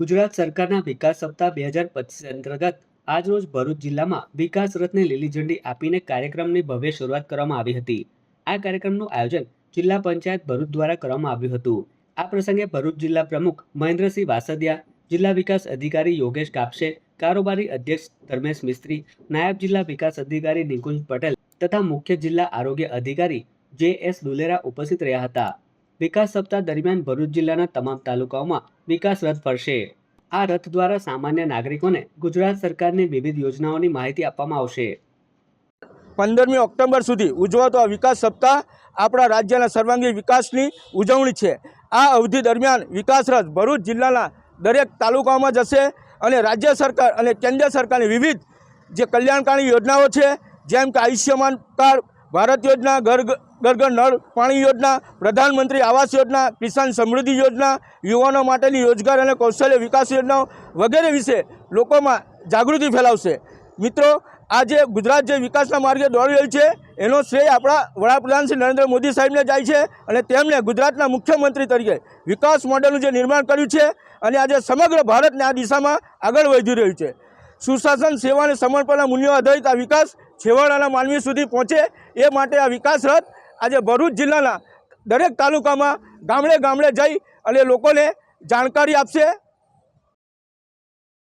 ગુજરાત સરકારના વિકાસ સપ્તાહ બે હજાર પચીસ અંતર્ગત આજરોજ ભરૂચ જિલ્લામાં વિકાસ રથને લીલી ઝંડી આપીને કાર્યક્રમની ભવ્ય શરૂઆત કરવામાં આવી હતી. આ કાર્યક્રમનું આયોજન જિલ્લા પંચાયત ભરૂચ દ્વારા કરવામાં આવ્યું હતું. આ પ્રસંગે ભરૂચ જિલ્લા પ્રમુખ મહેન્દ્રસિંહ વાસદિયા, જિલ્લા વિકાસ અધિકારી યોગેશ કાપશે, કારોબારી અધ્યક્ષ ધર્મેશ મિસ્ત્રી, નાયબ જિલ્લા વિકાસ અધિકારી નિકુંજ પટેલ તથા મુખ્ય જિલ્લા આરોગ્ય અધિકારી જે એસ દુલેરા ઉપસ્થિત રહ્યા હતા. વિકાસ સપ્તાહ દરમિયાન ભરૂચ જિલ્લાના તમામ તાલુકાઓમાં વિકાસ રથ ફરશે. આ રથ દ્વારા સામાન્ય નાગરિકોને ગુજરાત સરકારની વિવિધ યોજનાઓની માહિતી આપવામાં આવશે. પંદરમી ઓક્ટોબર સુધી ઉજવાતો આ વિકાસ સપ્તાહ આપણા રાજ્યના સર્વાંગી વિકાસની ઉજવણી છે. આ અવધિ દરમિયાન વિકાસ રથ ભરૂચ જિલ્લાના દરેક તાલુકાઓમાં જશે અને રાજ્ય સરકાર અને કેન્દ્ર સરકારની વિવિધ જે કલ્યાણકારી યોજનાઓ છે, જેમ કે આયુષ્યમાન કાર્ડ ભારત યોજના ઘર ઘર નળ પાણી યોજના, પ્રધાનમંત્રી આવાસ યોજના, કિસાન સમૃદ્ધિ યોજના, યુવાનો માટેની રોજગાર અને કૌશલ્ય વિકાસ યોજનાઓ વગેરે વિશે લોકોમાં જાગૃતિ ફેલાવશે. મિત્રો, આજે ગુજરાત જે વિકાસના માર્ગે દોડી રહ્યું છે, એનો શ્રેય આપણા વડાપ્રધાન શ્રી નરેન્દ્ર મોદી સાહેબને જાય છે અને તેમણે ગુજરાતના મુખ્યમંત્રી તરીકે વિકાસ મોડેલનું જે નિર્માણ કર્યું છે અને આજે સમગ્ર ભારતને આ દિશામાં આગળ વધી રહ્યું છે. સુશાસન સેવા અને સમર્પણના મૂલ્યો આધારિત આ વિકાસ છેવાડાના માનવી સુધી પહોંચે એ માટે આ વિકાસ રથ આજે ભરૂચ જિલ્લાના દરેક તાલુકામાં ગામડે ગામડે જઈ અને લોકોને જાણકારી આપશે.